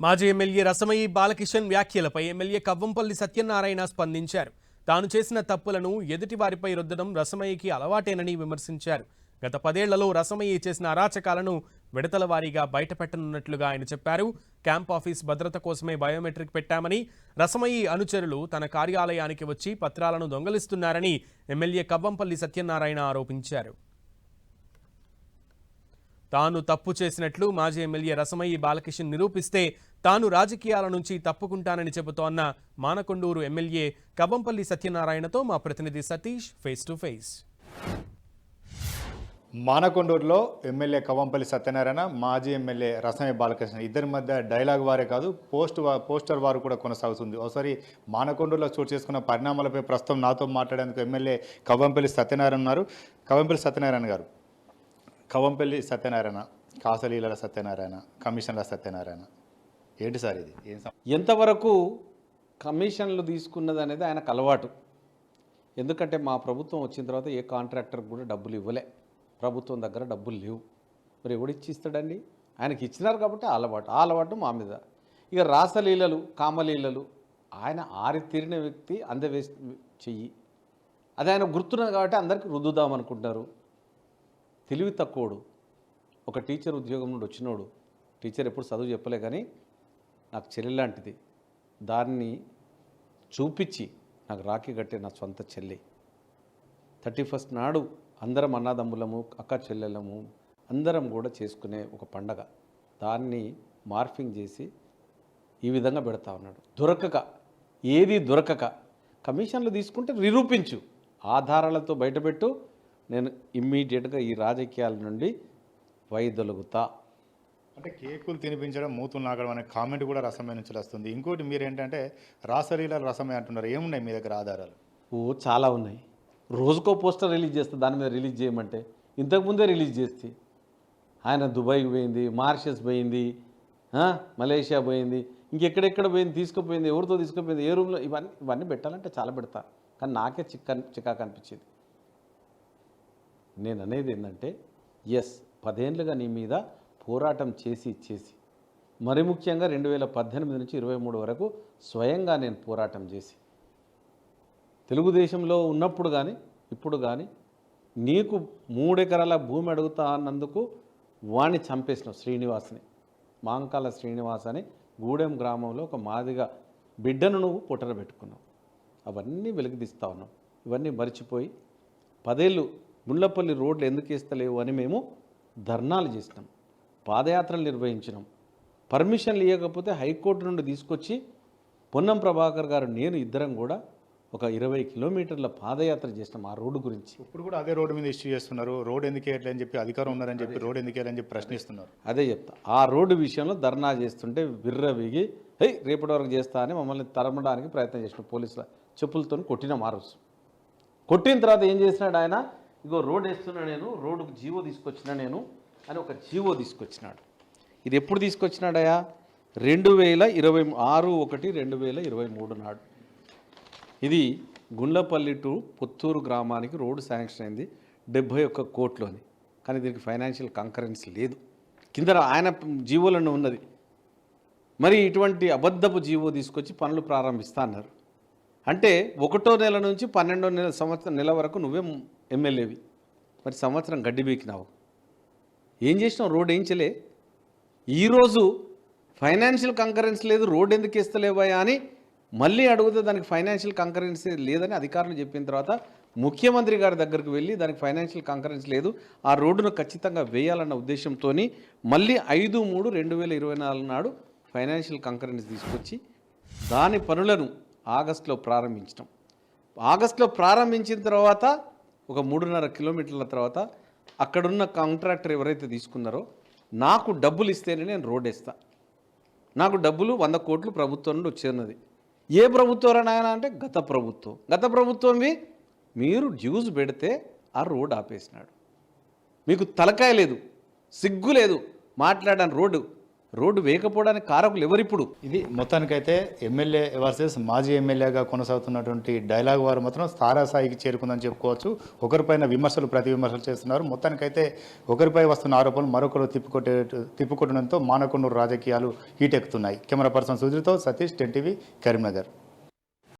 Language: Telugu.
మాజీ ఎమ్మెల్యే రసమయి బాలకిషన్ వ్యాఖ్యలపై ఎమ్మెల్యే కవ్వంపల్లి సత్యనారాయణ స్పందించారు. తాను చేసిన తప్పులను ఎదుటి వారిపై రుద్దడం రసమయ్యకి అలవాటేనని విమర్శించారు. గత పదేళ్ళలో రసమయ్య చేసిన అరాచకాలను విడతల వారీగా బయటపెట్టనున్నట్లుగా ఆయన చెప్పారు. క్యాంప్ ఆఫీస్ భద్రత కోసమే బయోమెట్రిక్ పెట్టామని రసమయ్యి అనుచరులు తన కార్యాలయానికి వచ్చి పత్రాలను దొంగలిస్తున్నారని ఎమ్మెల్యే కవ్వంపల్లి సత్యనారాయణ ఆరోపించారు. తాను తప్పు చేసినట్లు మాజీ ఎమ్మెల్యే రసమయ్యి బాలకిషన్ నిరూపిస్తే తాను రాజకీయాల నుంచి తప్పుకుంటానని చెబుతోన్న మానకొండూరు ఎమ్మెల్యే కబంపల్లి సత్యనారాయణతో మా ప్రతినిధి సతీష్ ఫేస్ టు ఫేస్ మానకొండూరులో ఎమ్మెల్యే కవంపల్లి సత్యనారాయణ మాజీ ఎమ్మెల్యే రసమయ్య బాలకృష్ణ ఇద్దరి మధ్య డైలాగ్ వారే కాదు పోస్ట్ పోస్టర్ వారు కూడా కొనసాగుతుంది. ఒకసారి మానకొండూరులో చోటు చేసుకున్న పరిణామాలపై ప్రస్తుతం నాతో మాట్లాడేందుకు ఎమ్మెల్యే కవంపల్లి సత్యనారాయణ ఉన్నారు. కవంపల్లి సత్యనారాయణ గారు. కవంపల్లి సత్యనారాయణ కాసలీల సత్యనారాయణ కమిషన్ల సత్యనారాయణ. ఏంటి సార్ ఇది? ఏం ఎంతవరకు కమిషన్లు తీసుకున్నది అనేది ఆయనకు అలవాటు. ఎందుకంటే మా ప్రభుత్వం వచ్చిన తర్వాత ఏ కాంట్రాక్టర్కి కూడా డబ్బులు ఇవ్వలే. ప్రభుత్వం దగ్గర డబ్బులు లేవు. మరి ఎవడిచ్చి ఇస్తాడండి ఆయనకి ఇచ్చినారు కాబట్టి అలవాటు. ఆ అలవాటు మా మీద. ఇక రాసలీలలు కామలీలలు ఆయన ఆరి తీరిన వ్యక్తి అందవేసి చెయ్యి. అది ఆయన గుర్తున్నది కాబట్టి అందరికీ రుద్దుదాం అనుకుంటున్నారు. తెలివి తక్కువడు. ఒక టీచర్ ఉద్యోగం నుండి వచ్చినోడు. టీచర్ ఎప్పుడు చదువు చెప్పలే కానీ నాకు చెల్లి లాంటిది. దాన్ని చూపించి నాకు రాఖీ కట్టే నా సొంత చెల్లి. థర్టీ ఫస్ట్ నాడు అందరం అన్నదమ్ములము అక్క చెల్లెలము అందరం కూడా చేసుకునే ఒక పండగ. దాన్ని మార్ఫింగ్ చేసి ఈ విధంగా పెడతా ఉన్నాడు. దొరకక ఏది దొరకక కమిషన్లు తీసుకుంటే నిరూపించు. ఆధారాలతో బయటపెట్టు నేను ఇమ్మీడియట్గా ఈ రాజకీయాల నుండి వైదొలుగుతా. అంటే కేకులు తినిపించడం మూతులు నాగడం అనే కామెంట్ కూడా రసమే నుంచి వస్తుంది. ఇంకోటి మీరు ఏంటంటే రాసలీల రసమే అంటున్నారు. ఏమున్నాయి మీ దగ్గర ఆధారాలు? ఓ చాలా ఉన్నాయి. రోజుకో పోస్టర్ రిలీజ్ చేస్తే దాని మీద రిలీజ్ చేయమంటే ఇంతకుముందే రిలీజ్ చేస్తే ఆయన దుబాయ్కి పోయింది మారిషస్ పోయింది మలేషియా పోయింది ఇంకెక్కడెక్కడ పోయింది తీసుకుపోయింది ఎవరితో తీసుకుపోయింది ఏ రూమ్లో ఇవన్నీ ఇవన్నీ పెట్టాలంటే చాలా పెడతా. కానీ నాకే చిక్క చికాకు అనిపించింది. నేను అనేది ఏంటంటే ఎస్ పదేళ్ళుగా నీ మీద పోరాటం చేసి చేసి. మరి ముఖ్యంగా రెండు వేల పద్దెనిమిది నుంచి ఇరవై మూడు వరకు స్వయంగా నేను పోరాటం చేసి. తెలుగుదేశంలో ఉన్నప్పుడు కానీ ఇప్పుడు కానీ నీకు మూడెకరాల భూమి అడుగుతా అన్నందుకు వాణ్ణి చంపేసిన శ్రీనివాస్ని. మాంకాల శ్రీనివాస్ అని గూడెం గ్రామంలో ఒక మాదిగా బిడ్డను నువ్వు పుట్టన పెట్టుకున్నావు. అవన్నీ వెలికితీస్తా ఉన్నావు. ఇవన్నీ మర్చిపోయి పదేళ్ళు ముళ్ళపల్లి రోడ్లు ఎందుకు ఇస్తలేవు అని మేము ధర్నాలు చేసినాం. పాదయాత్రలు నిర్వహించినాం. పర్మిషన్లు ఇవ్వకపోతే హైకోర్టు నుండి తీసుకొచ్చి పొన్నం ప్రభాకర్ గారు నేను ఇద్దరం కూడా ఒక ఇరవై కిలోమీటర్ల పాదయాత్ర చేసినాం ఆ రోడ్డు గురించి. ఇప్పుడు కూడా అదే రోడ్డు మీద ఇష్యూ చేస్తున్నారు. రోడ్ ఎందుకు వేయట్లేదని చెప్పి అధికారం ఉన్నారని చెప్పి రోడ్ ఎందుకు వేయాలని చెప్పి ప్రశ్నిస్తున్నారు. అదే చెప్తా. ఆ రోడ్డు విషయంలో ధర్నా చేస్తుంటే విర్రవిగి హై రేపటి వరకు చేస్తా అని మమ్మల్ని తరమడానికి ప్రయత్నం చేసిన. పోలీసుల చెప్పులతో కొట్టినాం ఆ రోజు. కొట్టిన తర్వాత ఏం చేసినాడు ఆయన? ఇగో రోడ్ వేస్తున్నా నేను రోడ్డుకు జీవో తీసుకొచ్చిన నేను అని ఒక జీవో తీసుకొచ్చినాడు. ఇది ఎప్పుడు తీసుకొచ్చినాడయా రెండు వేల ఇరవై ఆరు ఒకటి రెండు వేల ఇరవై మూడు నాడు. ఇది గుండ్లపల్లి టు పుత్తూరు గ్రామానికి రోడ్డు శాంక్షన్ అయింది డెబ్భై ఒక్క కోట్లోని. కానీ దీనికి ఫైనాన్షియల్ కంకరెన్స్ లేదు. కింద ఆయన జీవోలను ఉన్నది. మరి ఇటువంటి అబద్ధపు జీవో తీసుకొచ్చి పనులు ప్రారంభిస్తా అన్నారు. అంటే ఒకటో నెల నుంచి పన్నెండో నెల సంవత్సరం నెల వరకు నువ్వే ఎమ్మెల్యేవి మరి సంవత్సరం గడ్డి బీకినావు. ఏం చేసినావు? రోడ్ వేయించలే ఈరోజు ఫైనాన్షియల్ కంకరెన్స్ లేదు రోడ్ ఎందుకు ఇస్తలేవయా అని మళ్ళీ అడిగితే దానికి ఫైనాన్షియల్ కంకరెన్స్ లేదని అధికారులు చెప్పిన తర్వాత ముఖ్యమంత్రి గారి దగ్గరికి వెళ్ళి దానికి ఫైనాన్షియల్ కంకరెన్స్ లేదు ఆ రోడ్డును ఖచ్చితంగా వేయాలన్న ఉద్దేశంతో మళ్ళీ ఐదు మూడు రెండు వేల ఇరవై నాలుగు నాడు ఫైనాన్షియల్ కంకరెన్స్ తీసుకొచ్చి దాని పనులను ఆగస్టులో ప్రారంభించడం ఆగస్టులో ప్రారంభించిన తర్వాత ఒక మూడున్నర కిలోమీటర్ల తర్వాత అక్కడున్న కాంట్రాక్టర్ ఎవరైతే తీసుకున్నారో నాకు డబ్బులు ఇస్తేనే నేను రోడ్ వేస్తా నాకు డబ్బులు వంద కోట్లు ప్రభుత్వం నుండి వచ్చినది ఏ ప్రభుత్వం ఆయన అంటే గత ప్రభుత్వం. గత ప్రభుత్వంవి మీరు డ్యూస్ పెడితే ఆ రోడ్ ఆపేసినాడు. మీకు తలకాయ లేదు సిగ్గు లేదు మాట్లాడాను రోడ్డు. రోడ్డు వేయకపోవడానికి కారకులు ఎవరిప్పుడు? ఇది మొత్తానికైతే ఎమ్మెల్యే వర్సెస్ మాజీ ఎమ్మెల్యేగా కొనసాగుతున్నటువంటి డైలాగ్ వారు మాత్రం స్థాయికి చేరుకుందని చెప్పుకోవచ్చు. ఒకరిపైన విమర్శలు ప్రతి విమర్శలు చేస్తున్నారు. మొత్తానికైతే ఒకరిపై వస్తున్న ఆరోపణలు మరొకరు తిప్పికొట్టే తిప్పికొట్టడంతో మానకొండూరు రాజకీయాలు హీటెక్కుతున్నాయి. కెమెరా పర్సన్ సుజితో సతీష్ టెన్ టీవీ కరీంనగర్.